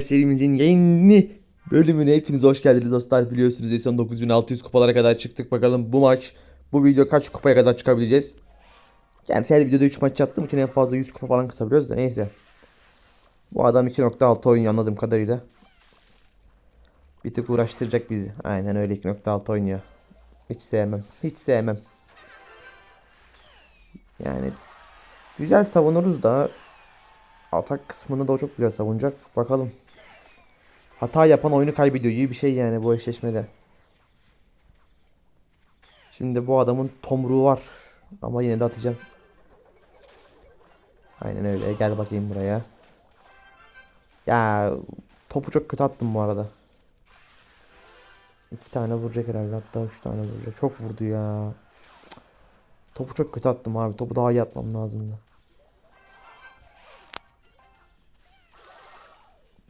Serimizin yeni bölümüne hepiniz hoş geldiniz dostlar. Biliyorsunuz en son 9600 kupalara kadar çıktık. Bakalım bu maç, bu video kaç kupaya kadar çıkabileceğiz. Yani her videoda 3 maç yaptığım için en fazla 100 kupa falan kısabiliyoruz da neyse. Bu adam 2.6 oynuyor anladığım kadarıyla. Bir tık uğraştıracak bizi. Aynen öyle 2.6 oynuyor. Hiç sevmem. Hiç sevmem. Yani güzel savunuruz da atak kısmını da çok güzel savunacak. Bakalım. Hata yapan oyunu kaybediyor gibi bir şey yani bu eşleşmede. Şimdi bu adamın tomruğu var. Ama yine de atacağım. Aynen öyle. Gel bakayım buraya. Ya topu çok kötü attım bu arada. İki tane vuracak herhalde. Hatta üç tane vuracak. Çok vurdu ya. Topu çok kötü attım abi. Topu daha iyi atmam lazımdı.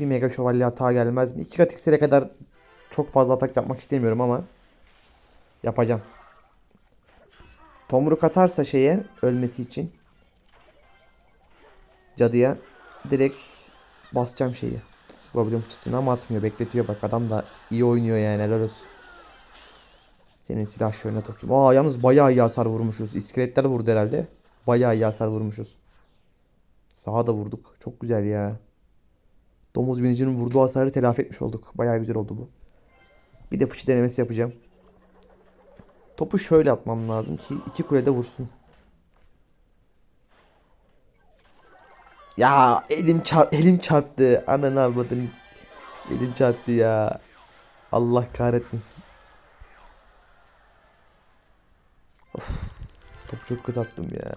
Bir mega şövalye hata gelmez mi? İki kat iksire kadar çok fazla atak yapmak istemiyorum ama yapacağım. Tomruk atarsa şeye ölmesi için cadıya direkt basacağım şeyi. Goblin fıçısını ama atmıyor. Bekletiyor bak. Adam da iyi oynuyor yani. Helal olsun. Senin silah şöyle tokayım. Aa yalnız bayağı iyi hasar vurmuşuz. İskeletler vurdu herhalde. Bayağı iyi hasar vurmuşuz. Sağa da vurduk. Çok güzel ya. Domuz binicinin vurduğu hasarı telafi etmiş olduk. Bayağı güzel oldu bu. Bir de fıçı denemesi yapacağım. Topu şöyle atmam lazım ki iki kulede vursun. Ya elim çarp elim çarptı. Ananı avradını. Elim çarptı ya. Allah kahretmesin. Of, topu çok kötü attım ya.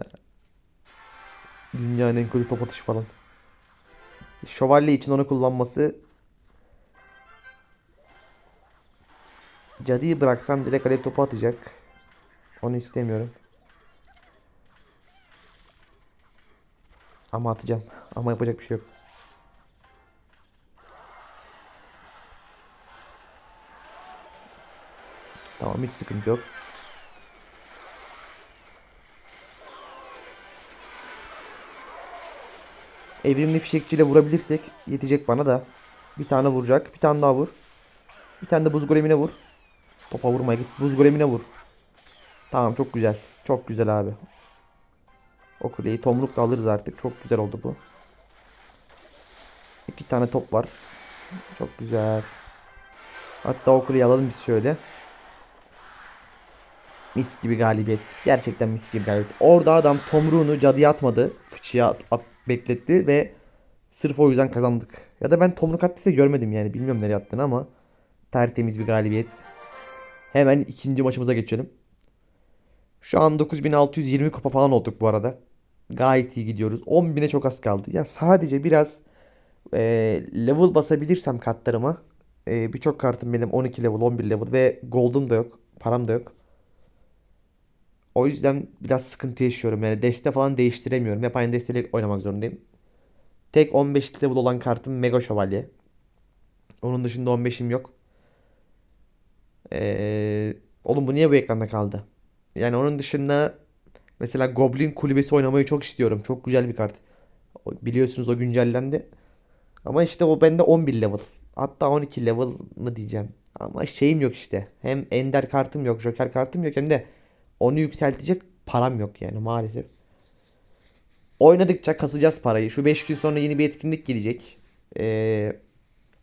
Dünyanın en kötü top atışı falan. Şövalye için onu kullanması Cadıyı bıraksam direkt alev topu atacak. Onu istemiyorum. Ama atacağım. Ama yapacak bir şey yok. Tamam hiç sıkıntı yok. Evrimli fişekçiyle vurabilirsek yetecek bana da. Bir tane vuracak. Bir tane daha vur. Bir tane de buz golemine vur. Topa vurmaya git. Buz golemine vur. Tamam çok güzel. Çok güzel abi. O kuleyi tomrukla alırız artık. Çok güzel oldu bu. İki tane top var. Çok güzel. Hatta o kuleyi alalım biz şöyle. Mis gibi galibiyet. Gerçekten mis gibi galibiyet. Orada adam tomruğunu cadıya atmadı. Fıçıya at, bekletti ve sırf o yüzden kazandık. Ya da ben tomruk attıysa görmedim yani. Bilmiyorum nereye attığını ama tertemiz bir galibiyet. Hemen ikinci maçımıza geçelim. Şu an 9620 kupa falan olduk bu arada. Gayet iyi gidiyoruz. 10.000'e çok az kaldı. Ya sadece biraz e, level basabilirsem kartlarıma. E, Birçok kartım benim 12 level, 11 level ve gold'um da yok. Param da yok. O yüzden biraz sıkıntı yaşıyorum. Yani deste falan değiştiremiyorum. Hep aynı desteyle oynamak zorundayım. Tek 15 level olan kartım Mega Şövalye. Onun dışında 15'im yok. Ee, oğlum bu niye bu ekranda kaldı? Yani onun dışında mesela Goblin Kulübesi oynamayı çok istiyorum. Çok güzel bir kart. Biliyorsunuz o güncellendi. Ama işte o bende 11 level. Hatta 12 level mı diyeceğim. Ama şeyim yok işte. Hem Ender kartım yok, Joker kartım yok hem de onu yükseltecek param yok yani maalesef. Oynadıkça kasacağız parayı. Şu 5 gün sonra yeni bir etkinlik gelecek. Ee,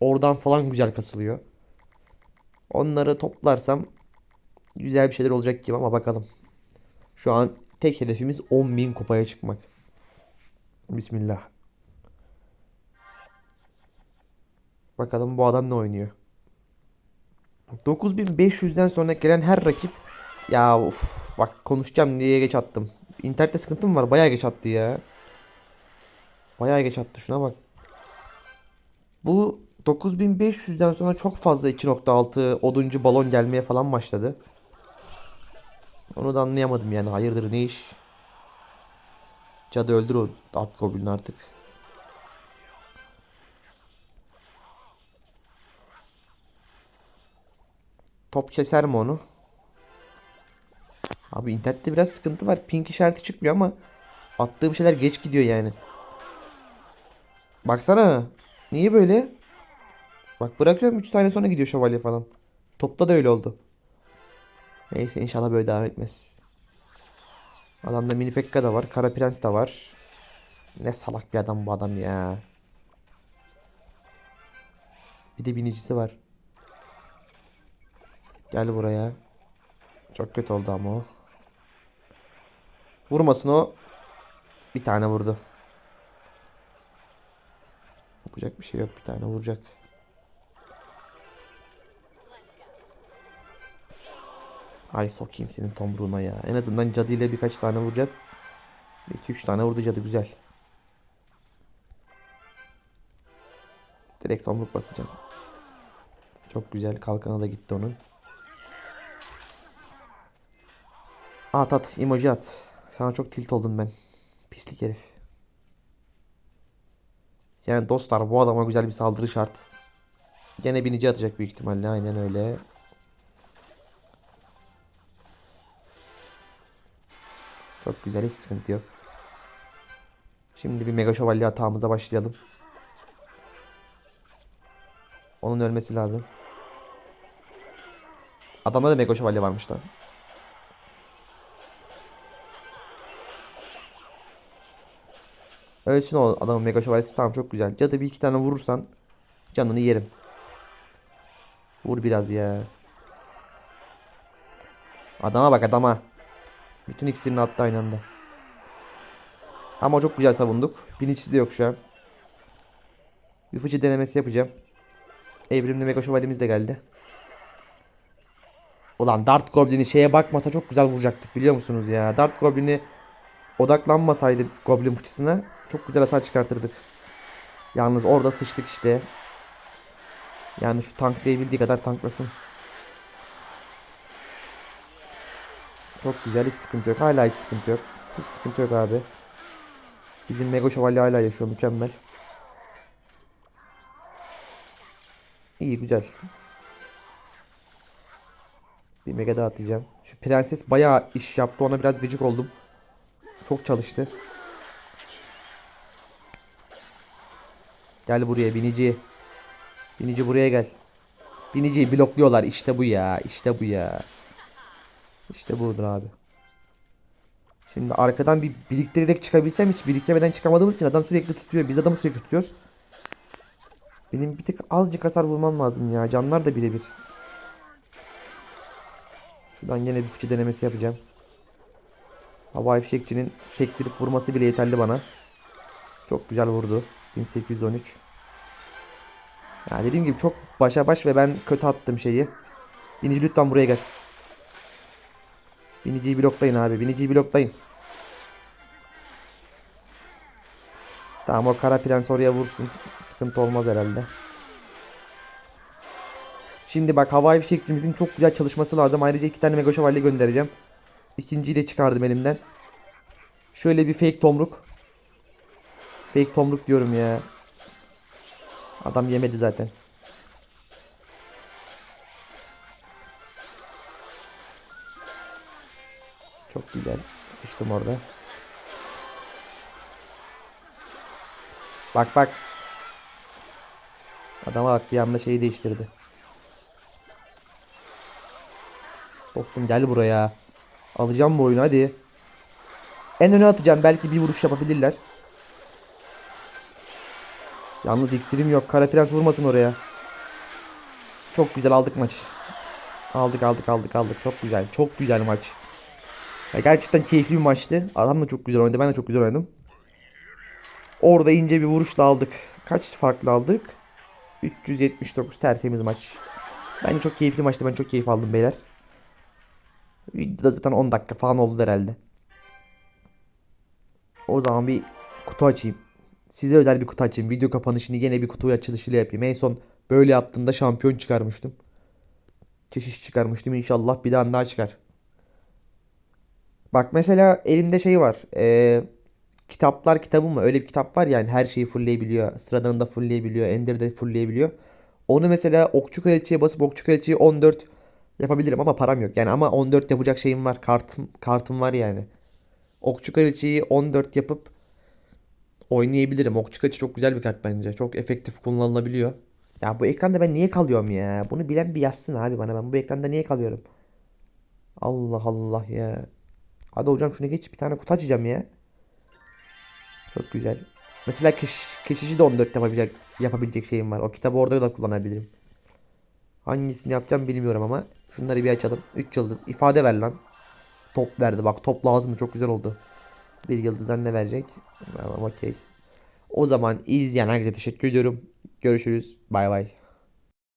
oradan falan güzel kasılıyor. Onları toplarsam güzel bir şeyler olacak gibi ama bakalım. Şu an tek hedefimiz 10.000 kupaya çıkmak. Bismillah. Bakalım bu adam ne oynuyor. 9500'den sonra gelen her rakip ya of, bak konuşacağım diye geç attım. İnternette sıkıntım var. Bayağı geç attı ya. Bayağı geç attı. Şuna bak. Bu 9500'den sonra çok fazla 2.6 oduncu balon gelmeye falan başladı. Onu da anlayamadım yani. Hayırdır ne iş? Cadı öldür o Dark Goblin artık. Top keser mi onu? Abi internette biraz sıkıntı var. Pink işareti çıkmıyor ama attığım şeyler geç gidiyor yani. Baksana. Niye böyle? Bak bırakıyorum 3 saniye sonra gidiyor şövalye falan. Topta da öyle oldu. Neyse inşallah böyle devam etmez. Adamda mini Pekka da var. Kara Prens de var. Ne salak bir adam bu adam ya. Bir de binicisi var. Gel buraya. Çok kötü oldu ama o. Vurmasın o. Bir tane vurdu. Yapacak bir şey yok. Bir tane vuracak. Ay sokayım senin tomruğuna ya. En azından cadı ile birkaç tane vuracağız. 2-3 tane vurdu cadı güzel. Direkt tomruk basacağım. Çok güzel kalkana da gitti onun. At at emoji at. Sana çok tilt oldum ben. Pislik herif. Yani dostlar bu adama güzel bir saldırı şart. Gene binici atacak büyük ihtimalle aynen öyle. Çok güzel hiç sıkıntı yok. Şimdi bir mega şövalye hatamıza başlayalım. Onun ölmesi lazım. Adamda da mega şövalye varmış lan. Ölsün o adamın mega şövalyesi tamam çok güzel. Cadı bir iki tane vurursan canını yerim. Vur biraz ya. Adama bak adama. Bütün iksirini attı aynı anda. Ama çok güzel savunduk. Bilinçsiz de yok şu an. Bir fıçı denemesi yapacağım. Evrimli mega şövalyemiz de geldi. Ulan Dart Goblin'i şeye bakmasa çok güzel vuracaktık biliyor musunuz ya. Dart Goblin'i odaklanmasaydı Goblin fıçısına çok güzel hata çıkartırdık. Yalnız orada sıçtık işte. Yani şu tanklayabildiği kadar tanklasın. Çok güzel hiç sıkıntı yok. Hala hiç sıkıntı yok. Hiç sıkıntı yok abi. Bizim Mega Şövalye hala yaşıyor mükemmel. İyi güzel. Bir mega daha atacağım. Şu prenses bayağı iş yaptı. Ona biraz gıcık oldum. Çok çalıştı. Gel buraya binici. Binici buraya gel. Biniciyi blokluyorlar. İşte bu ya. İşte bu ya. İşte budur abi. Şimdi arkadan bir biriktirerek çıkabilsem hiç birikemeden çıkamadığımız için adam sürekli tutuyor. Biz adamı sürekli tutuyoruz. Benim bir tık azıcık hasar vurmam lazım ya. Canlar da birebir. Şuradan yine bir fıçı denemesi yapacağım. Hava fişekçinin sektirip vurması bile yeterli bana. Çok güzel vurdu. 1813. Ya dediğim gibi çok başa baş ve ben kötü attım şeyi. Binici lütfen buraya gel. Biniciyi bloklayın abi. Biniciyi bloklayın. Tamam o kara prens oraya vursun. Sıkıntı olmaz herhalde. Şimdi bak havai fişekçimizin çok güzel çalışması lazım. Ayrıca iki tane mega göndereceğim. İkinciyi de çıkardım elimden. Şöyle bir fake tomruk. Fake tomruk diyorum ya. Adam yemedi zaten. Çok güzel. Sıçtım orada. Bak bak. Adama bak bir anda şeyi değiştirdi. Dostum gel buraya. Alacağım bu oyunu hadi. En öne atacağım. Belki bir vuruş yapabilirler. Yalnız iksirim yok. Kara Prens vurmasın oraya. Çok güzel aldık maç. Aldık aldık aldık aldık. Çok güzel. Çok güzel maç. Ya gerçekten keyifli bir maçtı. Adam da çok güzel oynadı. Ben de çok güzel oynadım. Orada ince bir vuruşla aldık. Kaç farklı aldık? 379 tertemiz maç. Bence çok keyifli maçtı. Ben çok keyif aldım beyler. Videoda zaten 10 dakika falan oldu herhalde. O zaman bir kutu açayım. Size özel bir kutu açayım. Video kapanışını yine bir kutu açılışıyla yapayım. En son böyle yaptığımda şampiyon çıkarmıştım. Keşiş çıkarmıştım. İnşallah bir daha daha çıkar. Bak mesela elimde şey var. Ee, kitaplar kitabı mı? Öyle bir kitap var yani her şeyi fullleyebiliyor. Sıradanı da fullleyebiliyor. Ender'i de fullleyebiliyor. Onu mesela okçu kraliçeye basıp okçu kraliçeyi 14 yapabilirim ama param yok. Yani ama 14 yapacak şeyim var. Kartım kartım var yani. Okçu kraliçeyi 14 yapıp oynayabilirim. Okçu kraliçe çok güzel bir kart bence. Çok efektif kullanılabiliyor. Ya bu ekranda ben niye kalıyorum ya? Bunu bilen bir yazsın abi bana. Ben bu ekranda niye kalıyorum? Allah Allah ya. Hadi hocam şunu geç bir tane kutu açacağım ya. Çok güzel. Mesela keş, keşişi de 14 yapabilecek, yapabilecek şeyim var. O kitabı orada da kullanabilirim. Hangisini yapacağım bilmiyorum ama. Şunları bir açalım. 3 yıldız. İfade ver lan. Top verdi bak. Top lazımdı. Çok güzel oldu. Bir yıldızdan ne verecek? Tamam okey. O zaman izleyen herkese teşekkür ediyorum. Görüşürüz. Bay bay.